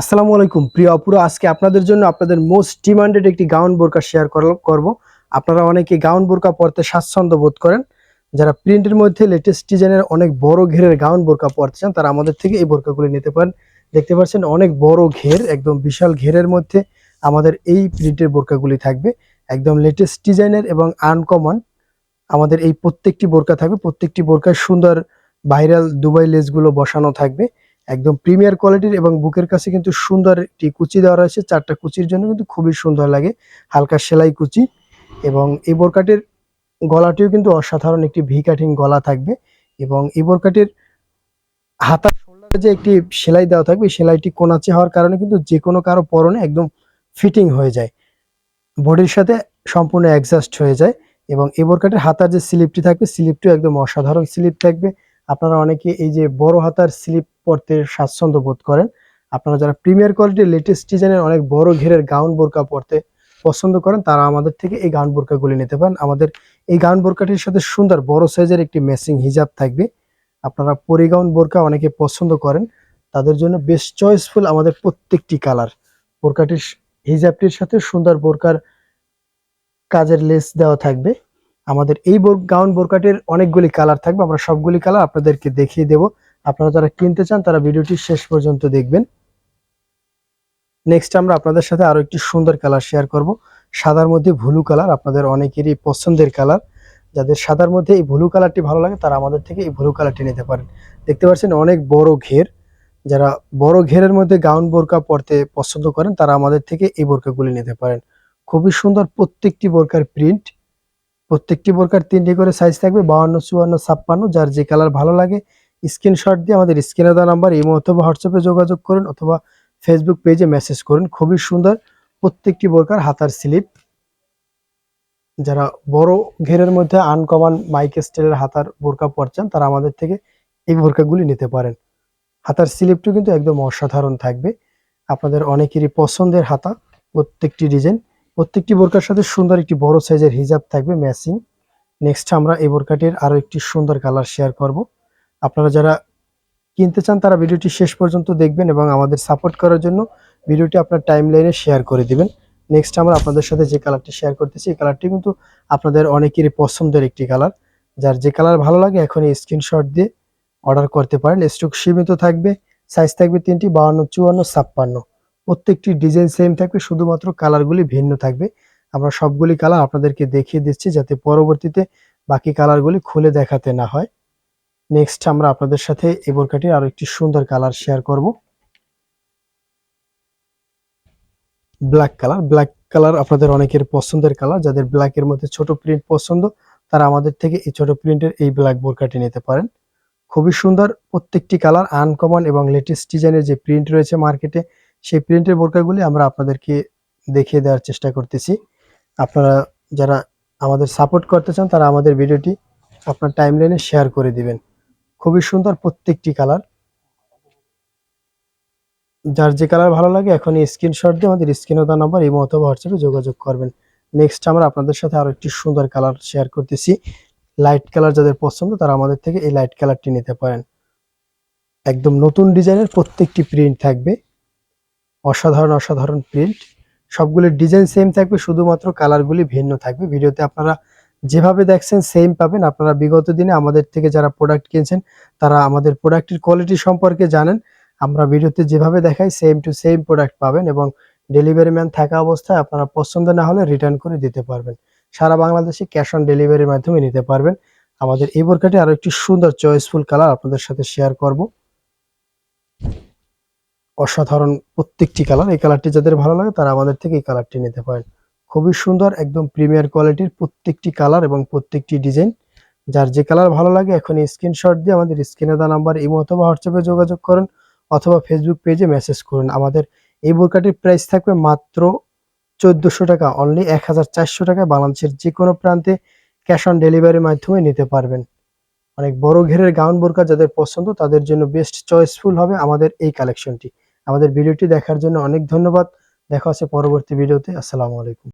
আসসালামু আলাইকুম। প্রিয় অপুরা আজকে আপনাদের জন্য আপনাদের মোস্ট ডিমান্ডেড একটি গাউন বোরকা শেয়ার করব। আপনারা অনেকে গাউন বোরকা পরতে স্বাচ্ছন্দ্য বোধ করেন। যারা প্রিন্টের মধ্যে লেটেস্ট ডিজাইনের অনেক বড় ঘেরের গাউন বোরকা পরতে চান, তারা আমাদের থেকে এই বোরকাগুলি নিতে পারেন। দেখতে পাচ্ছেন, অনেক বড় ঘের, একদম বিশাল ঘেরের মধ্যে আমাদের এই প্রিন্টের বোরকাগুলি থাকবে। একদম লেটেস্ট ডিজাইনের এবং আনকমন আমাদের এই প্রত্যেকটি বোরকা থাকবে। প্রত্যেকটি বোরকায় সুন্দর ভাইরাল দুবাই লেসগুলো বসানো থাকবে। একদম প্রিমিয়ার কোয়ালিটির এবং বুকের কাছে কিন্তু সুন্দর একটি কুচি দেওয়া রয়েছে। চারটা কুচির জন্য কিন্তু খুবই সুন্দর লাগে। হালকা সেলাই কুচি এবং এই বোরকাটির গলাটিও কিন্তু অসাধারণ একটি ভি কাটিং গলা থাকবে এবং এই বোরকাটির হাতার শোল্ডারে যে একটি সেলাই দেওয়া থাকবে সেলাইটি কোনাচে হওয়ার কারণে কিন্তু যে কোনো কারও পরনে একদম ফিটিং হয়ে যায়। বডির সাথে সম্পূর্ণ অ্যাডজাস্ট হয়ে যায় এবং এই বোরকাটির হাতার যে স্লিপটি থাকবে স্লিপটিও একদম অসাধারণ স্লিপ থাকবে। আপনারা অনেকে এই যে বড় হাতার স্লিপ পরতে স্বাচ্ছন্দ্য বোধ করেন। আপনারা যারা প্রিমিয়ার কোয়ালিটির লেটেস্ট ডিজাইনের অনেক বড় ঘেরের গাউন বোরকা পরতে পছন্দ করেন, তারা আমাদের থেকে এই গাউন বোরকাগুলি নিতে পারেন। আমাদের এই গাউন বোরকাটির সাথে সুন্দর বড় সাইজের একটি ম্যাচিং হিজাব থাকবে। আপনারা পরিগাউন বোরকা অনেকে পছন্দ করেন, তাদের জন্য বেশ চয়েসফুল আমাদের প্রত্যেকটি কালার বোরকাটির হিজাবটির সাথে সুন্দর বোরকার কাজের লেস দেওয়া থাকবে। আমাদের এই গাউন বোরকাটির অনেকগুলি কালার থাকবে, আমরা সবগুলি কালার আপনাদেরকে দেখিয়ে দেব। আপনারা যারা কিনতে চান, তারা ভিডিওটি শেষ পর্যন্ত দেখবেন। নেক্সট আমরা আপনাদের সাথে আরও একটি সুন্দর কালার শেয়ার করব। সাদার মধ্যে ভুলু কালার, আপনাদের অনেকেরই পছন্দের কালার। যাদের সাদার মধ্যে এই ভুলু কালারটি ভালো লাগে, তারা আমাদের থেকে এই ভুলু কালারটি নিতে পারেন। দেখতে পাচ্ছেন অনেক বড় ঘের। যারা বড় ঘেরের মধ্যে গাউন বোরকা পরতে পছন্দ করেন, তারা আমাদের থেকে এই বোরকাগুলি নিতে পারেন। খুবই সুন্দর প্রত্যেকটি বোরকার প্রিন্ট প্রত্যেকটি বোরকার তিনটি করে সাইজ থাকবে, বাউন্ন, চুয়ান্ন, ছাপ্পান্ন, যার যে কালার ভালো লাগে। স্ক্রিনশট দিয়ে আমাদের স্ক্রিনে দেওয়া নাম্বার ইমো অথবা হোয়াটসঅ্যাপে যোগাযোগ করুন অথবা ফেসবুক পেজে মেসেজ করুন। খুবই সুন্দর প্রত্যেকটি বোরকার হাতার স্লিপ যারা বড় ঘেরের মধ্যে আনকমন মাইক স্টাইলের হাতার বোরকা পরছেন, তারা আমাদের থেকে এই বোরকাগুলি নিতে পারেন। হাতার স্লিপটি কিন্তু একদম অসাধারণ থাকবে। আপনাদের অনেকেরই পছন্দের হাতা, প্রত্যেকটি ডিজাইন প্রত্যেকটি বোরকার সাথে সুন্দর একটি বড় সাইজের হিজাব থাকবে ম্যাচিং নেক্সট আমরা এই বোরকাটির আরও একটি সুন্দর কালার শেয়ার করব। আপনারা যারা কিনতে চান, তারা ভিডিওটি শেষ পর্যন্ত দেখবেন এবং আমাদের সাপোর্ট করার জন্য ভিডিওটি আপনার টাইম লাইনে শেয়ার করে দিবেন। নেক্সট আমরা আপনাদের সাথে যে কালারটি শেয়ার করতেছি, এই কালারটি কিন্তু আপনাদের অনেকেরই পছন্দের একটি কালার যার যে কালার ভালো লাগে, এখনই স্ক্রিনশট দিয়ে অর্ডার করতে পারেন। স্টক সীমিত থাকবে সাইজ থাকবে তিনটি বাউন্ন চুয়ান্ন, ছাপ্পান্ন। প্রত্যেকটি ডিজাইন সেম থাকবে, শুধুমাত্র কালারগুলি ভিন্ন থাকবে। আমরা সবগুলি কালার আপনাদেরকে দেখিয়ে দিচ্ছি যাতে পরবর্তীতে বাকি কালারগুলি খুলে দেখাতে না হয়। নেক্সট আমরা আপনাদের সাথে এই বোরকাটির আরও একটি সুন্দর কালার শেয়ার করব। ব্ল্যাক কালার ব্ল্যাক কালার আপনাদের অনেকের পছন্দের কালার যাদের ব্ল্যাকের মধ্যে ছোট প্রিন্ট পছন্দ, তারা আমাদের থেকে এই ছোট প্রিন্টের এই ব্ল্যাক বোরকাটি নিতে পারেন। খুবই সুন্দর, প্রত্যেকটি কালার আনকমন এবং লেটেস্ট ডিজাইনের যে প্রিন্ট রয়েছে মার্কেটে সেই প্রিন্টের বোরকাগুলি আমরা আপনাদেরকে দেখিয়ে দেওয়ার চেষ্টা করতেছি। আপনারা যারা আমাদের সাপোর্ট করতে চান, তারা আমাদের ভিডিওটি আপনার টাইমলাইনে শেয়ার করে দিবেন। খুবই সুন্দর প্রত্যেকটি কালার যার যে কালার ভালো লাগে এখন স্ক্রিনশট দিয়ে আমাদের স্ক্রিনে দেওয়া নাম্বার এই মতো হোয়াটসঅ্যাপে যোগাযোগ করবেন। নেক্সট আমরা আপনাদের সাথে আরও একটি সুন্দর কালার শেয়ার করতেছি। লাইট কালার যাদের পছন্দ, তারা আমাদের থেকে এই লাইট কালারটি নিতে পারেন। একদম নতুন ডিজাইনের প্রত্যেকটি প্রিন্ট থাকবে। অসাধারণ অসাধারণ প্রিন্ট সবগুলির ডিজাইন সেম থাকবে, শুধুমাত্র কালারগুলি ভিন্ন থাকবে। ভিডিওতে আপনারা যেভাবে দেখছেন সেম পাবেন। আপনারা বিগত দিনে আমাদের থেকে যারা প্রোডাক্ট কিনছেন, তারা আমাদের প্রোডাক্টের কোয়ালিটি সম্পর্কে জানেন। আমরা ভিডিওতে যেভাবে দেখাই সেম টু সেম প্রোডাক্ট পাবেন এবং ডেলিভারি ম্যান থাকা অবস্থায় আপনারা পছন্দ না হলে রিটার্ন করে দিতে পারবেন। সারা বাংলাদেশে ক্যাশ অন ডেলিভারির মাধ্যমে নিতে পারবেন। আমাদের এই বোরকাটি আরও একটি সুন্দর চয়েসফুল কালার আপনাদের সাথে শেয়ার করব। অসাধারণ প্রত্যেকটি কালার এই কালারটি যাদের ভালো লাগে, তারা আমাদের থেকে এই কালারটি নিতে পারেন। খুবই সুন্দর, একদম প্রিমিয়ার কোয়ালিটির প্রত্যেকটি কালার এবং প্রত্যেকটি ডিজাইন যার যে কালার ভালো লাগে এখন স্ক্রিনশট দিয়ে আমাদের স্ক্রিনে দেওয়া নাম্বার ইমো অথবা হোয়াটসঅ্যাপে যোগাযোগ করুন অথবা ফেসবুক পেজে মেসেজ করুন। আমাদের এই বোরকাটির প্রাইস থাকবে মাত্র চোদ্দশো টাকা। অনলি এক হাজার চারশো টাকায় বাংলাদেশের যে কোনো প্রান্তে ক্যাশ অন ডেলিভারির মাধ্যমে নিতে পারবেন। অনেক বড় ঘেরের গাউন বোরকা যাদের পছন্দ, তাদের জন্য বেস্ট চয়েসফুল হবে আমাদের এই কালেকশনটি আমাদের ভিডিওটি দেখার জন্য অনেক ধন্যবাদ। দেখা হচ্ছে পরবর্তী ভিডিওতে। আসসালামু আলাইকুম।